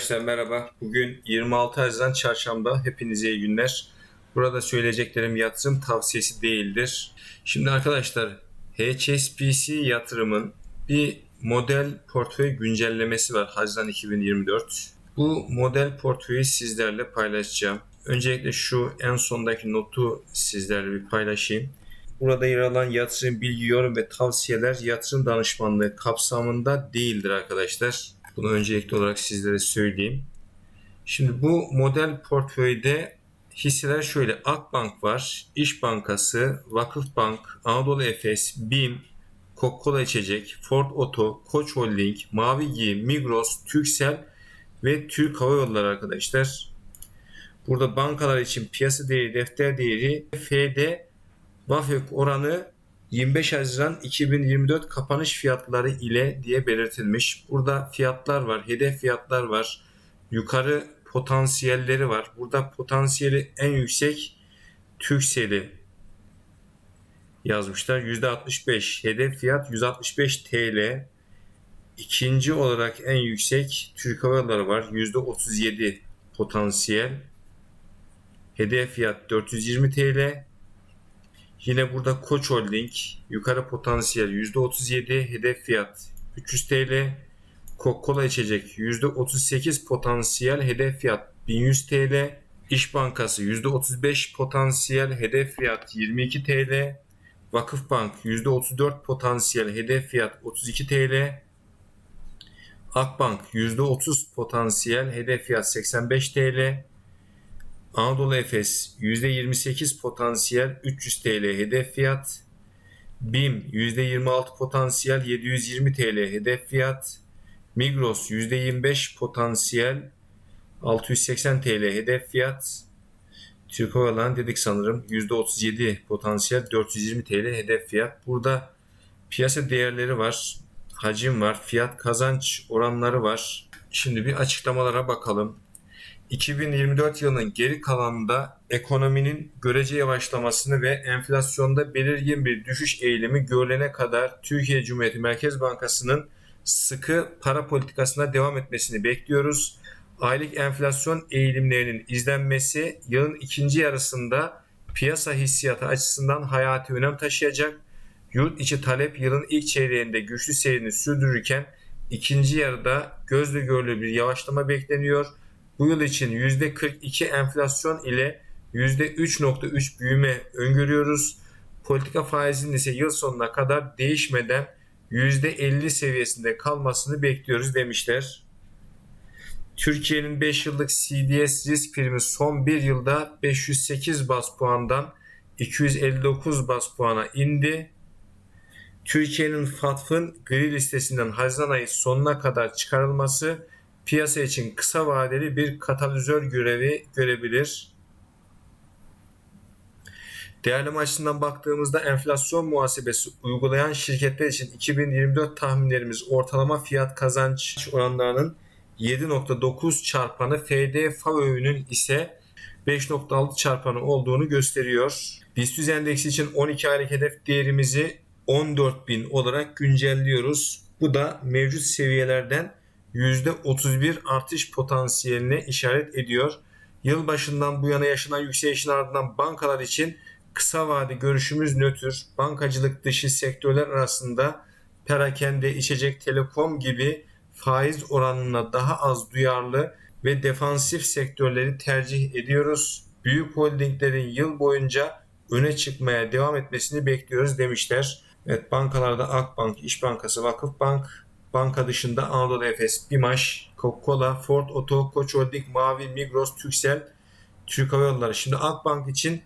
Arkadaşlar merhaba. Bugün 26 Haziran Çarşamba. Hepinize iyi günler. Burada söyleyeceklerim yatırım tavsiyesi değildir. Şimdi arkadaşlar HSBC yatırımın bir model portföy güncellemesi var Haziran 2024. Bu model portföyü sizlerle paylaşacağım. Öncelikle şu en sondaki notu sizlerle bir paylaşayım. Burada yer alan yatırım bilgi, yorum ve tavsiyeler yatırım danışmanlığı kapsamında değildir arkadaşlar. Bunu öncelikli olarak sizlere söyleyeyim. Şimdi bu model portföyde hisseler şöyle Akbank var, İş Bankası, Vakıfbank, Anadolu Efes, BİM, Coca-Cola içecek, Ford Oto, Koç Holding, Mavi Giyim, Migros, Türksel ve Türk Hava Yolları arkadaşlar. Burada bankalar için piyasa değeri, defter değeri, FD, VAFÖK oranı 25 Haziran 2024 kapanış fiyatları ile diye belirtilmiş. Burada fiyatlar var, hedef fiyatlar var. Yukarı potansiyelleri var. Burada potansiyeli en yüksek Türkcell'i yazmışlar. %65. Hedef fiyat 165 TL. İkinci olarak en yüksek Türk Hava Yolları var. %37 potansiyel. Hedef fiyat 420 TL. Yine burada Koç Holding yukarı potansiyel %37 hedef fiyat 300 TL. Coca-Cola içecek %38 potansiyel hedef fiyat 1100 TL. İş Bankası %35 potansiyel hedef fiyat 22 TL. Vakıfbank %34 potansiyel hedef fiyat 32 TL. Akbank %30 potansiyel hedef fiyat 85 TL. Anadolu Efes %28 potansiyel 300 TL hedef fiyat. BİM %26 potansiyel 720 TL hedef fiyat. Migros %25 potansiyel 680 TL hedef fiyat. Türk Hava Yolları dedik sanırım %37 potansiyel 420 TL hedef fiyat. Burada piyasa değerleri var, hacim var, fiyat kazanç oranları var. Şimdi bir açıklamalara bakalım. 2024 yılının geri kalanında ekonominin görece yavaşlamasını ve enflasyonda belirgin bir düşüş eğilimi görülene kadar Türkiye Cumhuriyeti Merkez Bankası'nın sıkı para politikasına devam etmesini bekliyoruz. Aylık enflasyon eğilimlerinin izlenmesi yılın ikinci yarısında piyasa hissiyatı açısından hayati önem taşıyacak. Yurt içi talep yılın ilk çeyreğinde güçlü seyrini sürdürürken ikinci yarıda gözle görülür bir yavaşlama bekleniyor. Bu yıl için %42 enflasyon ile %3.3 büyüme öngörüyoruz. Politika faizinin ise yıl sonuna kadar değişmeden %50 seviyesinde kalmasını bekliyoruz demişler. Türkiye'nin 5 yıllık CDS risk primi son 1 yılda 508 bas puandan 259 bas puana indi. Türkiye'nin FATF'ın gri listesinden Haziran ayı sonuna kadar çıkarılması piyasa için kısa vadeli bir katalizör görevi görebilir. Değerleme açısından baktığımızda enflasyon muhasebesi uygulayan şirketler için 2024 tahminlerimiz ortalama fiyat kazanç oranlarının 7.9 çarpanı FD FAVÖ'nün ise 5.6 çarpanı olduğunu gösteriyor. BIST endeksi için 12 aylık hedef değerimizi 14.000 olarak güncelliyoruz. Bu da mevcut seviyelerden %31 artış potansiyeline işaret ediyor. Yıl başından bu yana yaşanan yükselişin ardından bankalar için kısa vade görüşümüz nötr. Bankacılık dışı sektörler arasında perakende, içecek, telekom gibi faiz oranına daha az duyarlı ve defansif sektörleri tercih ediyoruz. Büyük holdinglerin yıl boyunca öne çıkmaya devam etmesini bekliyoruz demişler. Evet bankalarda Akbank, İş Bankası, Vakıfbank, banka dışında Anadolu Efes, Bimaş, Coca-Cola, Ford Oto, Koç Holding, Mavi, Migros, Türksel, Türk Hava Yolları. Şimdi Akbank için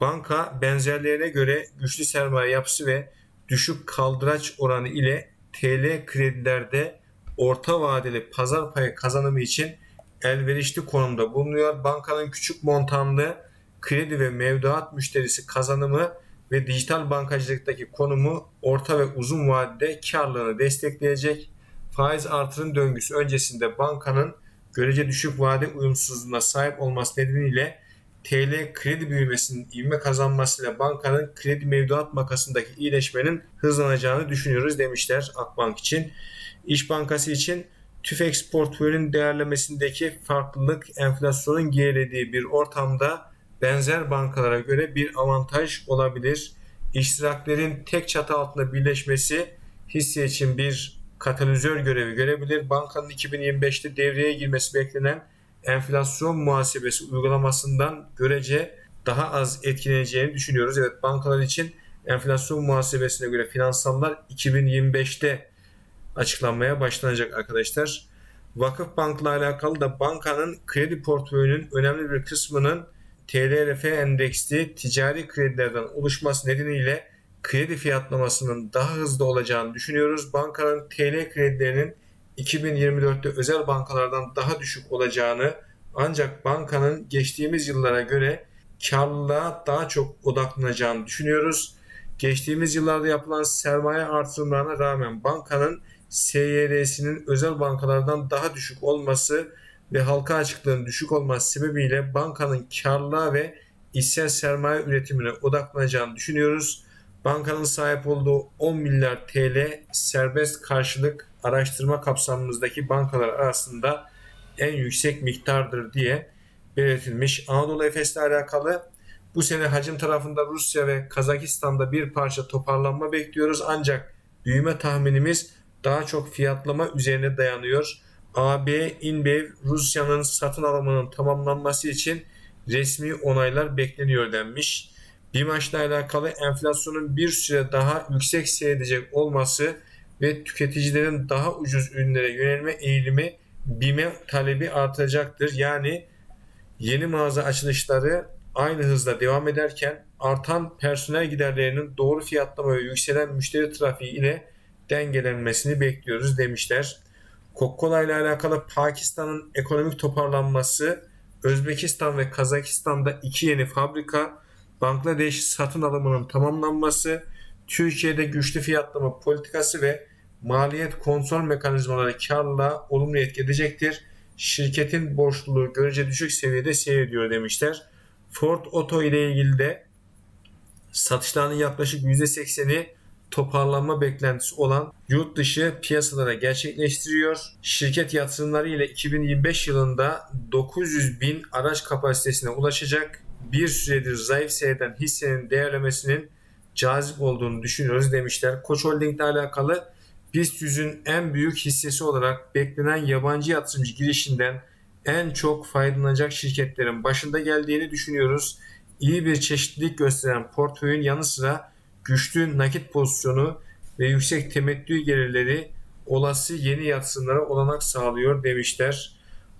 banka benzerlerine göre güçlü sermaye yapısı ve düşük kaldıraç oranı ile TL kredilerde orta vadeli pazar payı kazanımı için elverişli konumda bulunuyor. Bankanın küçük montanlı kredi ve mevduat müşterisi kazanımı ve dijital bankacılıktaki konumu orta ve uzun vadede karlılığını destekleyecek. Faiz artırım döngüsü öncesinde bankanın görece düşük vade uyumsuzluğuna sahip olması nedeniyle TL kredi büyümesinin ivme kazanmasıyla bankanın kredi mevduat makasındaki iyileşmenin hızlanacağını düşünüyoruz demişler Akbank için. İş Bankası için TÜFEX portföyünün değerlemesindeki farklılık enflasyonun gerilediği bir ortamda benzer bankalara göre bir avantaj olabilir. İştiraklerin tek çatı altında birleşmesi hisse için bir katalizör görevi görebilir. Bankanın 2025'te devreye girmesi beklenen enflasyon muhasebesi uygulamasından görece daha az etkileneceğini düşünüyoruz. Evet bankalar için enflasyon muhasebesine göre finansallar 2025'te açıklanmaya başlanacak arkadaşlar. Vakıf Bank'la alakalı da bankanın kredi portföyünün önemli bir kısmının TLRF endeksli ticari kredilerden oluşması nedeniyle kredi fiyatlamasının daha hızlı olacağını düşünüyoruz. Bankanın TL kredilerinin 2024'te özel bankalardan daha düşük olacağını ancak bankanın geçtiğimiz yıllara göre karlılığa daha çok odaklanacağını düşünüyoruz. Geçtiğimiz yıllarda yapılan sermaye artırımlarına rağmen bankanın SYR'sinin özel bankalardan daha düşük olması ve halka açıklığın düşük olması sebebiyle bankanın karlılığa ve içsel sermaye üretimine odaklanacağını düşünüyoruz. Bankanın sahip olduğu 10 milyar TL serbest karşılık araştırma kapsamımızdaki bankalar arasında en yüksek miktardır diye belirtilmiş. Anadolu Efes'le alakalı bu sene hacim tarafında Rusya ve Kazakistan'da bir parça toparlanma bekliyoruz. Ancak büyüme tahminimiz daha çok fiyatlama üzerine dayanıyor. AB, InBev, Rusya'nın satın alımının tamamlanması için resmi onaylar bekleniyor denmiş. BİMAŞ'la alakalı enflasyonun bir süre daha yüksek seyredecek olması ve tüketicilerin daha ucuz ürünlere yönelme eğilimi BİM'e talebi artacaktır. Yani yeni mağaza açılışları aynı hızla devam ederken artan personel giderlerinin doğru fiyatlama ve yükselen müşteri trafiği ile dengelenmesini bekliyoruz demişler. Coca-Cola ile alakalı Pakistan'ın ekonomik toparlanması, Özbekistan ve Kazakistan'da iki yeni fabrika, Bangladeş satın alımının tamamlanması, Türkiye'de güçlü fiyatlama politikası ve maliyet kontrol mekanizmaları karlılığa olumlu etki edecektir. Şirketin borçluluğu görece düşük seviyede seyrediyor demişler. Ford Auto ile ilgili de satışlarının yaklaşık %80'i toparlanma beklentisi olan yurt dışı piyasalara gerçekleştiriyor. Şirket yatırımları ile 2025 yılında 900 bin araç kapasitesine ulaşacak. Bir süredir zayıf seyreden hissenin değerlemesinin cazip olduğunu düşünüyoruz demişler. Koç Holding ile alakalı BIST 100'ün en büyük hissesi olarak beklenen yabancı yatırımcı girişinden en çok faydalanacak şirketlerin başında geldiğini düşünüyoruz. İyi bir çeşitlilik gösteren portföyün yanı sıra güçlü nakit pozisyonu ve yüksek temettü gelirleri olası yeni yatırımlara olanak sağlıyor demişler.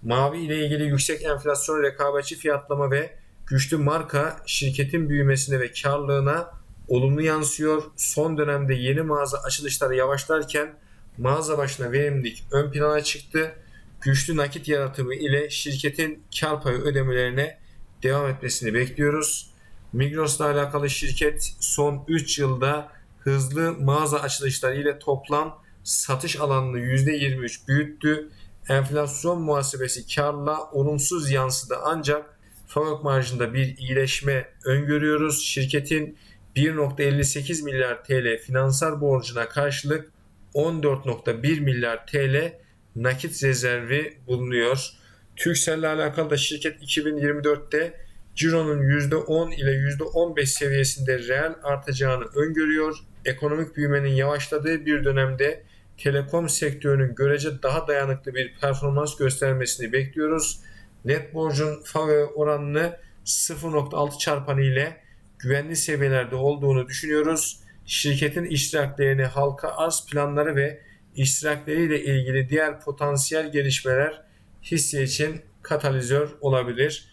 Mavi ile ilgili yüksek enflasyon rekabetçi fiyatlama ve güçlü marka şirketin büyümesine ve karlılığına olumlu yansıyor. Son dönemde yeni mağaza açılışları yavaşlarken mağaza başına verimlilik ön plana çıktı. Güçlü nakit yaratımı ile şirketin kar payı ödemelerine devam etmesini bekliyoruz. Migros'la alakalı şirket son 3 yılda hızlı mağaza açılışları ile toplam satış alanını %23 büyüttü. Enflasyon muhasebesi karla olumsuz yansıdı ancak fabrik marjında bir iyileşme öngörüyoruz. Şirketin 1.58 milyar TL finansal borcuna karşılık 14.1 milyar TL nakit rezervi bulunuyor. Turkcell ile alakalı da şirket 2024'te Ciro'nun %10 ile %15 seviyesinde reel artacağını öngörüyor. Ekonomik büyümenin yavaşladığı bir dönemde telekom sektörünün görece daha dayanıklı bir performans göstermesini bekliyoruz. Net borcun FAVÖ oranını 0.6 çarpanı ile güvenli seviyelerde olduğunu düşünüyoruz. Şirketin iştiraklerini halka arz planları ve iştirakleriyle ilgili diğer potansiyel gelişmeler hisse için katalizör olabilir.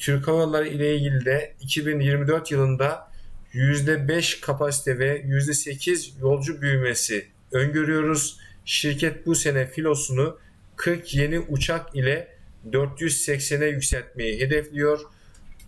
Türk Hava Yolları ile ilgili de 2024 yılında %5 kapasite ve %8 yolcu büyümesi öngörüyoruz. Şirket bu sene filosunu 40 yeni uçak ile 480'e yükseltmeyi hedefliyor.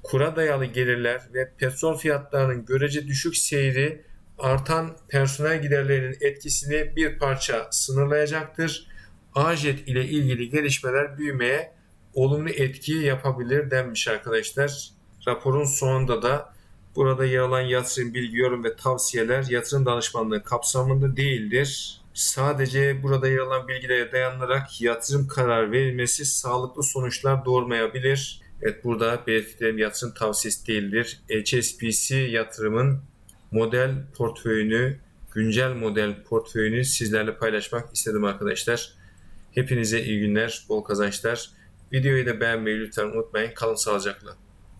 Kura dayalı gelirler ve petrol fiyatlarının görece düşük seyri artan personel giderlerinin etkisini bir parça sınırlayacaktır. Ajet ile ilgili gelişmeler büyümeye olumlu etki yapabilir denmiş arkadaşlar. Raporun sonunda da burada yer alan yatırım bilgi, yorum ve tavsiyeler yatırım danışmanlığı kapsamında değildir. Sadece burada yer alan bilgilere dayanarak yatırım kararı verilmesi sağlıklı sonuçlar doğurmayabilir. Evet burada belirttiklerim yatırım tavsiyesi değildir. HSBC yatırımın model portföyünü, güncel model portföyünü sizlerle paylaşmak istedim arkadaşlar. Hepinize iyi günler, bol kazançlar. Videoyu da beğenmeyi lütfen unutmayın. Kalın sağlıcakla.